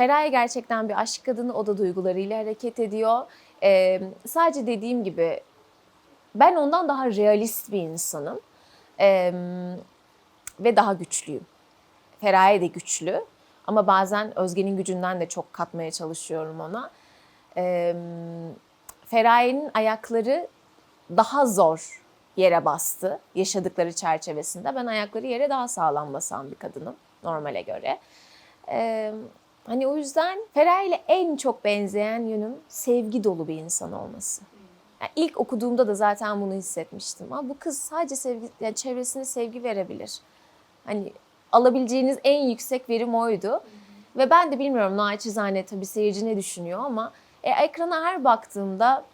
Feraye gerçekten bir aşk kadını. O da duygularıyla hareket ediyor. Ee, sadece dediğim gibi ben ondan daha realist bir insanım. Ee, ve daha güçlüyüm. Feraye de güçlü. Ama bazen Özge'nin gücünden de çok katmaya çalışıyorum ona. Ee, Feraye'nin ayakları daha zor yere bastı yaşadıkları çerçevesinde. Ben ayakları yere daha sağlam basan bir kadınım normale göre. Ee, hani o yüzden Feraye ile en çok benzeyen yönüm sevgi dolu bir insan olması. Yani ilk okuduğumda da zaten bunu hissetmiştim. Ama bu kız sadece sevgi, yani çevresine sevgi verebilir. Hani alabileceğiniz en yüksek verim oydu. Ve ben de bilmiyorum naçizane tabii seyirci ne düşünüyor ama e, ekrana her baktığımda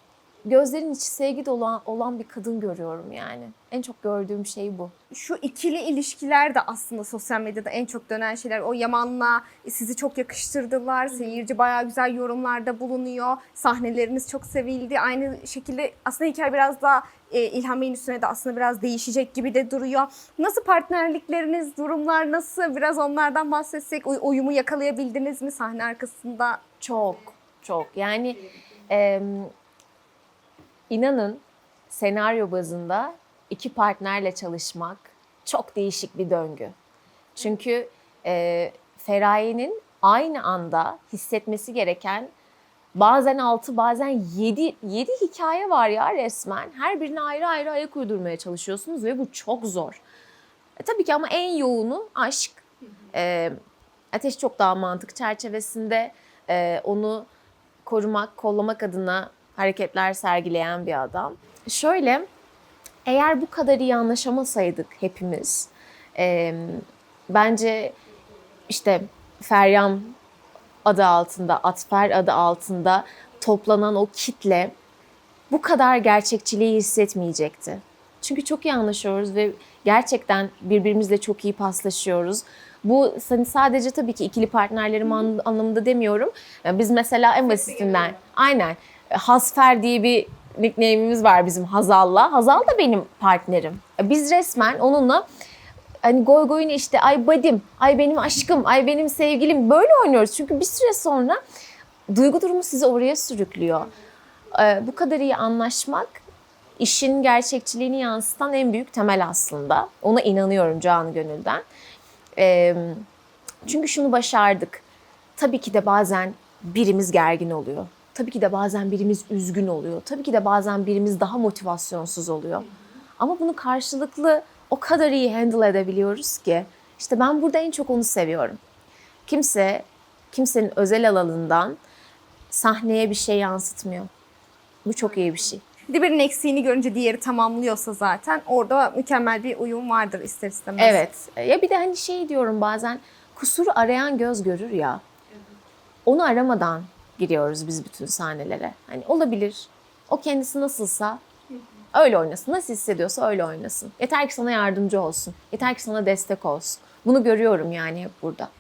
gözlerin içi sevgi dolu olan bir kadın görüyorum yani. En çok gördüğüm şey bu. Şu ikili ilişkiler de aslında sosyal medyada en çok dönen şeyler. O Yaman'la sizi çok yakıştırdılar. Seyirci bayağı güzel yorumlarda bulunuyor. Sahneleriniz çok sevildi. Aynı şekilde aslında hikaye biraz daha e, İlhan Bey'in üstüne de aslında biraz değişecek gibi de duruyor. Nasıl partnerlikleriniz, durumlar nasıl? Biraz onlardan bahsetsek. Uy- uyumu yakalayabildiniz mi sahne arkasında? Çok, çok. Yani e, inanın senaryo bazında iki partnerle çalışmak çok değişik bir döngü. Çünkü e, Feraye'nin aynı anda hissetmesi gereken bazen altı bazen yedi, yedi hikaye var ya resmen. Her birine ayrı ayrı ayak uydurmaya çalışıyorsunuz ve bu çok zor. E, tabii ki ama en yoğunu aşk. E, Ateş çok daha mantık çerçevesinde e, onu korumak, kollamak adına hareketler sergileyen bir adam. Şöyle, eğer bu kadar iyi anlaşamasaydık hepimiz, e, bence işte Feryam adı altında, Atfer adı altında toplanan o kitle bu kadar gerçekçiliği hissetmeyecekti. Çünkü çok iyi anlaşıyoruz ve gerçekten birbirimizle çok iyi paslaşıyoruz. Bu hani sadece tabii ki ikili partnerlerim an- anlamında demiyorum. Yani biz mesela en basitinden aynen Hasfer diye bir nickname'imiz var bizim Hazal'la. Hazal da benim partnerim. Biz resmen onunla hani goy goyunu işte ay badim, ay benim aşkım, ay benim sevgilim böyle oynuyoruz. Çünkü bir süre sonra duygu durumu sizi oraya sürüklüyor. Ee, bu kadar iyi anlaşmak işin gerçekçiliğini yansıtan en büyük temel aslında. Ona inanıyorum canı gönülden. Ee, çünkü şunu başardık. Tabii ki de bazen birimiz gergin oluyor. Tabii ki de bazen birimiz üzgün oluyor. Tabii ki de bazen birimiz daha motivasyonsuz oluyor. Ama bunu karşılıklı o kadar iyi handle edebiliyoruz ki. İşte ben burada en çok onu seviyorum. Kimse kimsenin özel alanından sahneye bir şey yansıtmıyor. Bu çok iyi bir şey. Bir birinin eksiğini görünce diğeri tamamlıyorsa zaten orada mükemmel bir uyum vardır ister istemez. Evet. Ya bir de hani şey diyorum bazen kusuru arayan göz görür ya. Onu aramadan giriyoruz biz bütün sahnelere. Hani olabilir. O kendisi nasılsa öyle oynasın. Nasıl hissediyorsa öyle oynasın. Yeter ki sana yardımcı olsun. Yeter ki sana destek olsun. Bunu görüyorum yani hep burada.